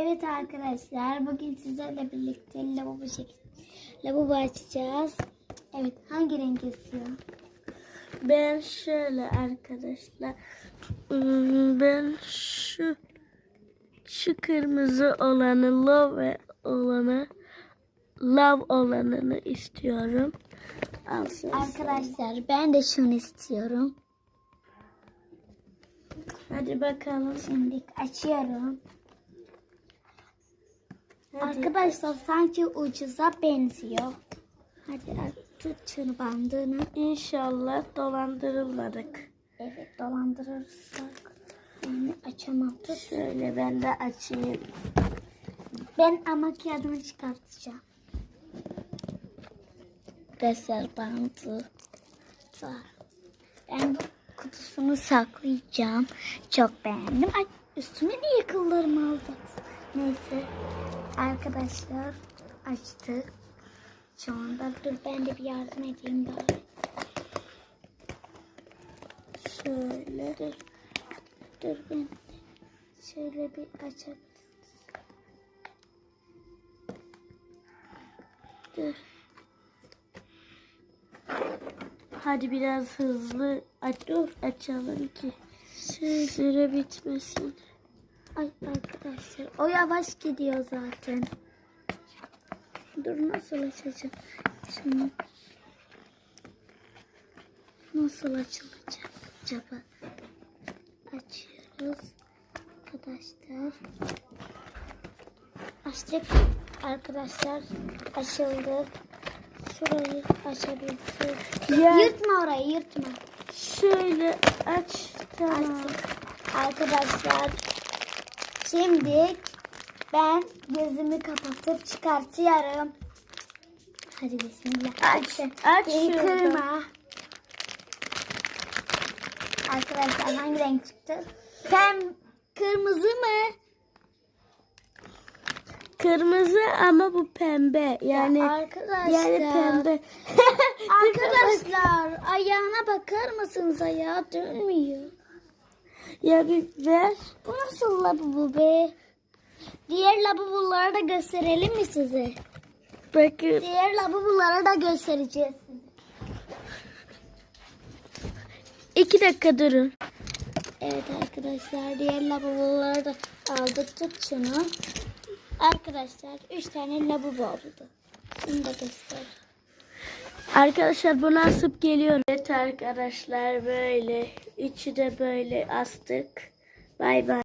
Evet arkadaşlar bugün sizlerle birlikte lavabo şekli lavabo açacağız. Evet hangi renk istiyor? Ben şöyle arkadaşlar. hmm, Ben şu şu kırmızı olanı love olanı love olanını istiyorum. Alsın. Arkadaşlar ben de şunu istiyorum. Hadi bakalım. Şimdi açıyorum. Arkadaşlar sanki ucuza benziyor. Hadi ar- tut şunu bandını. İnşallah dolandırılmadık. Evet dolandırırsak. Yani açamam tut. Şöyle ben de açayım. Ben ama kağıdını çıkartacağım. Reser bandı var. Ben kutusunu saklayacağım. Çok beğendim. Ay üstüme niye kıllarım aldı? Neyse. Arkadaşlar açtık. Şu anda dur ben de bir yardım edeyim bari. Şöyle. Dur. Dur ben şöyle bir açalım. Dur. Hadi biraz hızlı aç, dur açalım ki süre bitmesin. Ay arkadaşlar o yavaş gidiyor zaten. Dur nasıl açacağım? Şunu nasıl açılacak acaba? Açıyoruz arkadaşlar. Açtık arkadaşlar. Açıldı. Şurayı açabilirsiniz. Ya. Yırtma orayı yırtma. Şöyle aç tamam. Açtık. Arkadaşlar şimdi ben gözümü kapatıp çıkartıyorum. Hadi bismillah. Aç, aç Beni kırma. Arkadaşlar hangi renk çıktı? Pem kırmızı mı? Kırmızı ama bu pembe. Yani arkadaşlar. yani pembe. Arkadaşlar ayağına bakar mısınız? Ayağı dönmüyor. Ya bir ver. Bu nasıl lavabo be? Diğer lavaboları da gösterelim mi size? Bakın. Diğer lavaboları da göstereceğiz. iki dakika durun. Evet arkadaşlar diğer lavaboları da aldık tut şunu. Arkadaşlar 3 tane lavabo oldu. Şunu da göster. Arkadaşlar bunu asıp geliyorum. Evet arkadaşlar böyle. Üçü de böyle astık. Bay bay.